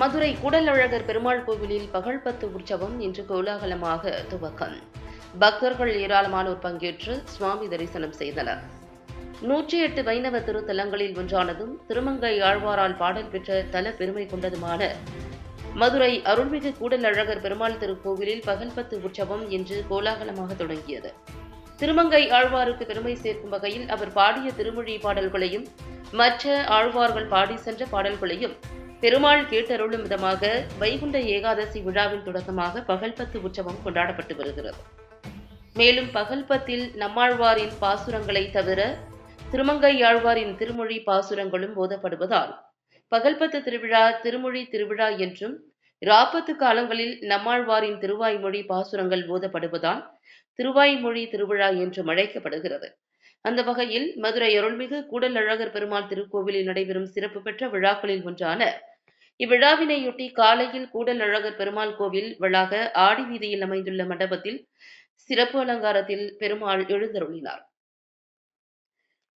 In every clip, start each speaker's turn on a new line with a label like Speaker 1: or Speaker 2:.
Speaker 1: மதுரை கூடலழகர் பெருமாள் கோவிலில் பகல்பத்து உற்சவம் இன்று கோலாகலமாக துவக்கம். பக்தர்கள் ஏராளமானோர் பங்கேற்று சுவாமி தரிசனம் செய்தனர். நூற்றி எட்டு வைணவ திருத்தலங்களில் ஒன்றானதும் திருமங்கை ஆழ்வாரால் பாடல் பெற்ற தல பெருமை கொண்டதுமான மதுரை அருள்மிகு கூடலழகர் பெருமாள் திருக்கோவிலில் பகல்பத்து உற்சவம் இன்று கோலாகலமாக தொடங்கியது. திருமங்கை ஆழ்வாருக்கு பெருமை சேர்க்கும் வகையில் அவர் பாடிய திருமொழி பாடல்களையும் மற்ற ஆழ்வார்கள் பாடி சென்ற பாடல்களையும் பெருமாள் கேட்டருளும் விதமாக வைகுண்ட ஏகாதசி விழாவின் தொடக்கமாக பகல்பத்து உற்சவம் கொண்டாடப்பட்டு வருகிறது. மேலும் பகல்பத்தில் நம்மாழ்வாரின் பாசுரங்களை தவிர திருமங்கையாழ்வாரின் திருமொழி பாசுரங்களும் ஓதப்படுவதால் பகல்பத்து திருவிழா திருமொழி திருவிழா என்றும் ராப்பத்து காலங்களில் நம்மாழ்வாரின் திருவாய்மொழி பாசுரங்கள் ஓதப்படுவதால் திருவாய்மொழி திருவிழா என்றும் அழைக்கப்படுகிறது. அந்த வகையில் மதுரை அருள்மிகு கூடல் அழகர் பெருமாள் திருக்கோவிலில் நடைபெறும் சிறப்பு பெற்ற விழாக்களில் ஒன்றான இவ்விழாவினையொட்டி காலையில் கூடல் அழகர் பெருமாள் கோவில் வளாக ஆடி வீதியில் அமைந்துள்ள மண்டபத்தில் சிறப்பு அலங்காரத்தில் பெருமாள் எழுந்தருளினார்.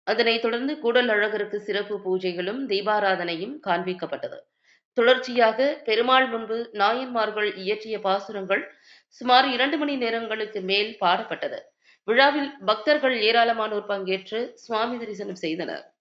Speaker 1: அதனைத் தொடர்ந்து கூடல் அழகருக்கு சிறப்பு பூஜைகளும் தீபாராதனையும் காண்பிக்கப்பட்டது. தொடர்ச்சியாக பெருமாள் முன்பு நாயன்மார்கள் இயற்றிய பாசுரங்கள் சுமார் இரண்டு மணி நேரங்களுக்கு மேல் பாடப்பட்டது. விழாவில் பக்தர்கள் ஏராளமானோர் பங்கேற்று சுவாமி தரிசனம் செய்தனர்.